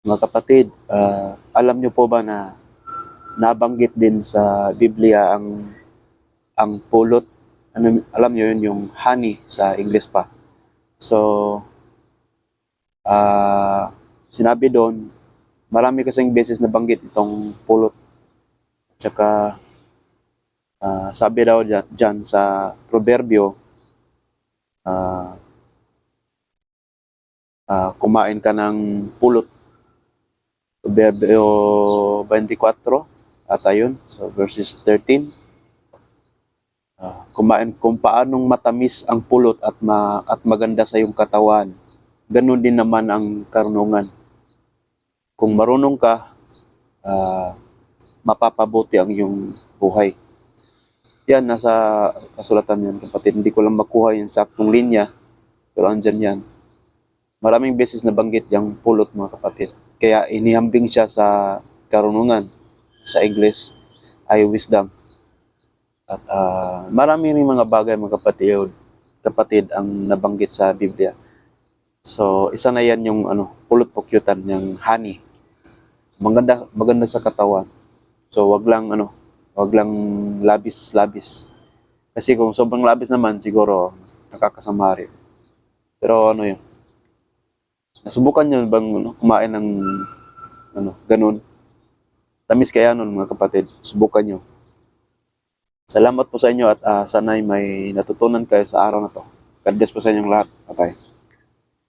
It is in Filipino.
Mga kapatid, ah, alam niyo po ba na nabanggit din sa Biblia ang ang pulot? Ano, alam niyo yun, yung honey sa English pa. So, ah, sinabi doon, marami kasing beses nabanggit itong pulot. At saka, ah, sabi daw dyan, sa proverbio, ah, ah, kumain ka ng pulot. Proverbio 24, ata yun. So, verses 13. Ah, kumain kung paanong matamis ang pulot at ma, at maganda sa iyong katawan. Ganun din naman ang karunungan. Kung marunong ka, ah, mapapabuti ang iyong buhay. Yan, nasa kasulatan yan, kapatid. Hindi ko lang makuha yung saktong linya, pero andyan yan. Maraming beses nabanggit yung pulot, mga kapatid. Kaya inihambing siya sa karunungan. Sa English ay wisdom. At ah, marami rin mga bagay, mga kapatid, kapatid ang nabanggit sa Biblia. So, isa na yan yung ano, pulot pukyutan, yung honey. Maganda, maganda sa katawan. So, wag lang ano, wag lang labis-labis. Kasi kung sobrang labis naman, siguro nakakasama rin. Pero ano yun, nasubukan nyo bang ano, kumain ng ano, ganun? Tamis kaya nun mga kapatid, subukan nyo. Salamat po sa inyo at ah, sana'y may natutunan kayo sa araw na to. God bless po sa inyong lahat. Bye-bye.